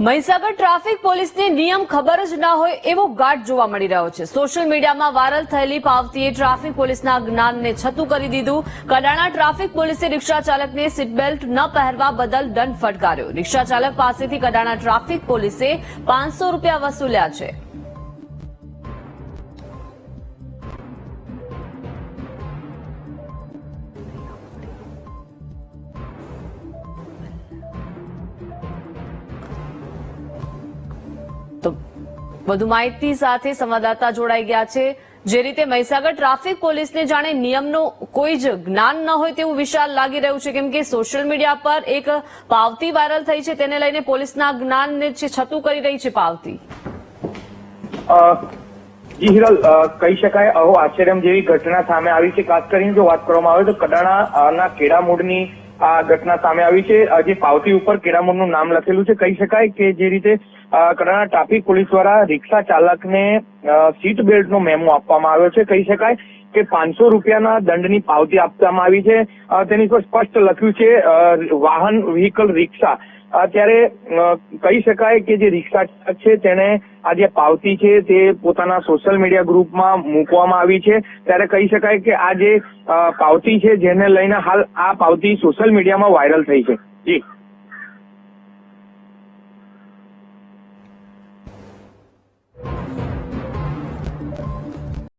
Mahisagar traffic પોલીસને નિયમ ખબર જ ના હોય એવો ગાઢ જોવા મળી રહ્યો છે. સોશિયલ મીડિયામાં વાયરલ થયેલી પાવતીએ ટ્રાફિક પોલીસના જ્ઞાનને છતું કરી દીધું. કડાણા ટ્રાફિક પોલીસે રિક્ષા ચાલકને સીટબેલ્ટ ન પહેરવા બદલ દંડ ફટકાર્યો. રિક્ષા ચાલક પાસેથી કડાણા ટ્રાફિક પોલીસે પાંચસો રૂપિયા વસૂલ્યા છે. વધુ માહિતી સાથે સંવાદદાતા જોડાઈ ગયા છે. જે રીતે મહીસાગર ટ્રાફિક પોલીસને જાણે નિયમનું કોઈ જ જ્ઞાન ન હોય તેવું વિશાલ લાગી રહ્યું છે. કેમ કે સોશિયલ મીડિયા પર એક પાવતી વાયરલ થઈ છે. તેને લઈને પોલીસના જ્ઞાનને છતું કરી રહી છે પાવતી. જી હિરલ કહી શકાય અહો આશ્ચર્યમ જેવી ઘટના સામે આવી છે. ખાસ કરીને જો વાત કરવામાં આવે તો કડાણા ના કેડામૂળની આ ઘટના સામે આવી છે. જે પાવતી ઉપર કેડામોરનું નામ લખેલું છે. કહી શકાય કે જે રીતે કડાણા ટ્રાફિક પોલીસ દ્વારા રિક્ષા ચાલકને સીટ બેલ્ટનો મેમો આપવામાં આવ્યો છે. કહી શકાય કે પાંચસો રૂપિયાના દંડની પાવતી આપવામાં આવી છે. તેની પર સ્પષ્ટ લખ્યું છે વાહન, વ્હીકલ, રિક્ષા ત્યારે કહી શકાય કે જે રિક્ષા ચાલક છે તેને આ જે પાવતી છે, તે પોતાના સોશિયલ મીડિયા ગ્રુપમાં મૂકવામાં આવી છે. ત્યારે કહી શકાય કે આ જે પાવતી છે, જેને લઈને હાલ આ પાવતી સોશિયલ મીડિયામાં વાયરલ થઈ છે. જી.